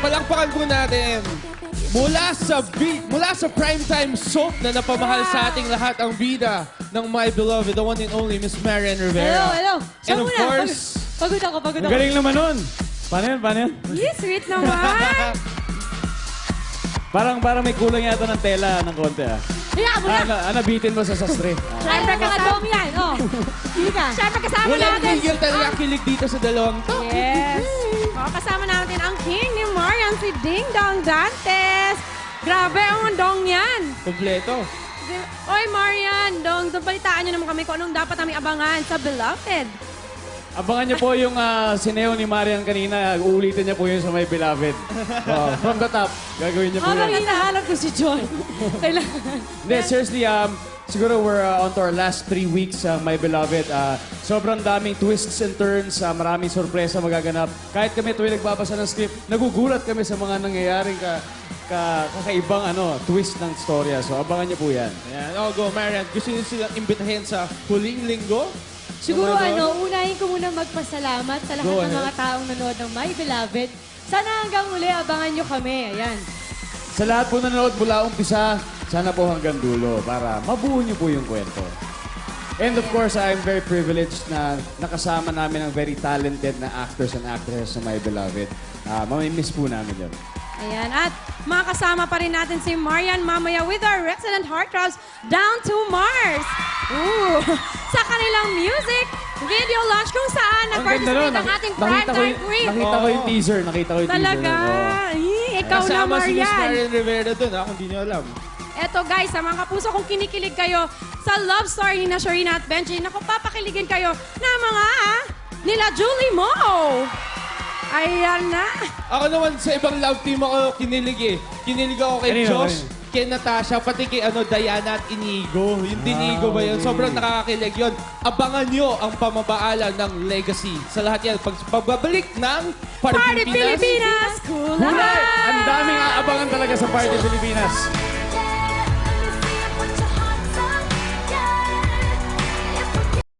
palakpakan po natin. Mula sa beat, mula sa primetime soap na napamahal sa ating lahat ang bida ng My Beloved, the one and only Miss Marian Hello, Rivera. hello. Siya And of muna. course, Pagod ako, pagod ako. galing naman nun. Paano yan? Paano yan? Yes, sweet naman. Parang, parang may kulang yata ng tela ng konti ah. Hayaan mo na. Ah, na, ah, nabitin mo sa sastre. Ah. Siyempre kasama yan. Oh. Sige ka. Siyempre kasama walang natin. tigil talaga kilig dito sa dalawang to. Yes. Oh, kasama natin ang king ni Marian, si Ding Dong Dantes. Grabe ang dong yan. Kompleto. Oy, Marian, dong, balitaan niyo naman kami kung anong dapat namin abangan sa Beloved. Abangan niyo po yung ah, sineo ni Marian kanina. Uulitin niya po yun sa My Beloved. Oh, from the top. Gagawin niya po Habang yun. hinahanap ko si John. Kailangan. Hindi, seriously, um, siguro we're uh, on to our last three weeks, uh, my beloved. Uh, sobrang daming twists and turns, uh, maraming sorpresa magaganap. Kahit kami tuwing nagbabasa ng script, nagugulat kami sa mga nangyayaring ka, ka, kakaibang ano, twist ng storya. So abangan niyo po yan. Ayan, oh, go Marian. Gusto niyo silang imbitahin sa huling linggo? Siguro Oh God. ano, unahin ko muna magpasalamat sa lahat Go ng ahead. mga taong nanood ng My Beloved. Sana hanggang uli, abangan nyo kami. Ayan. Sa lahat po nanonood mula umpisa, sana po hanggang dulo para mabuo niyo po yung kwento. And of course, I'm very privileged na nakasama namin ang very talented na actors and actresses sa My Beloved. Uh, mamimiss po namin yun. Ayan. At makakasama pa rin natin si Marian mamaya with our resident heartthrobs Down to Mars. Ooh. Sa kanilang music video launch kung saan nag-participate ang ating nakita ko, primetime yung, queen. nakita ko yung teaser. Nakita ko yung Talaga. teaser. Oo. Eh, ikaw na, Kasama si Miss Marian. Marian Rivera dun, ha, kung di niyo alam. Eto guys, sa mga kapuso kung kinikilig kayo sa love story ni na Sharina at Benji, naku, papakiligin kayo na mga nila Julie Mo. Ayan na. Ako naman sa ibang love team ako kinilig eh. Kinilig ako kay Kanino, Josh, kay Natasha, pati kay ano, Diana at Inigo. Yung Dinigo ba yun? okay. Sobrang nakakakilig yun. Abangan nyo ang pamabaala ng legacy. Sa lahat yan, pag pagbabalik ng Party, Party Pilipinas! Hulay! Kulay! Ang daming aabangan talaga sa Party Pilipinas.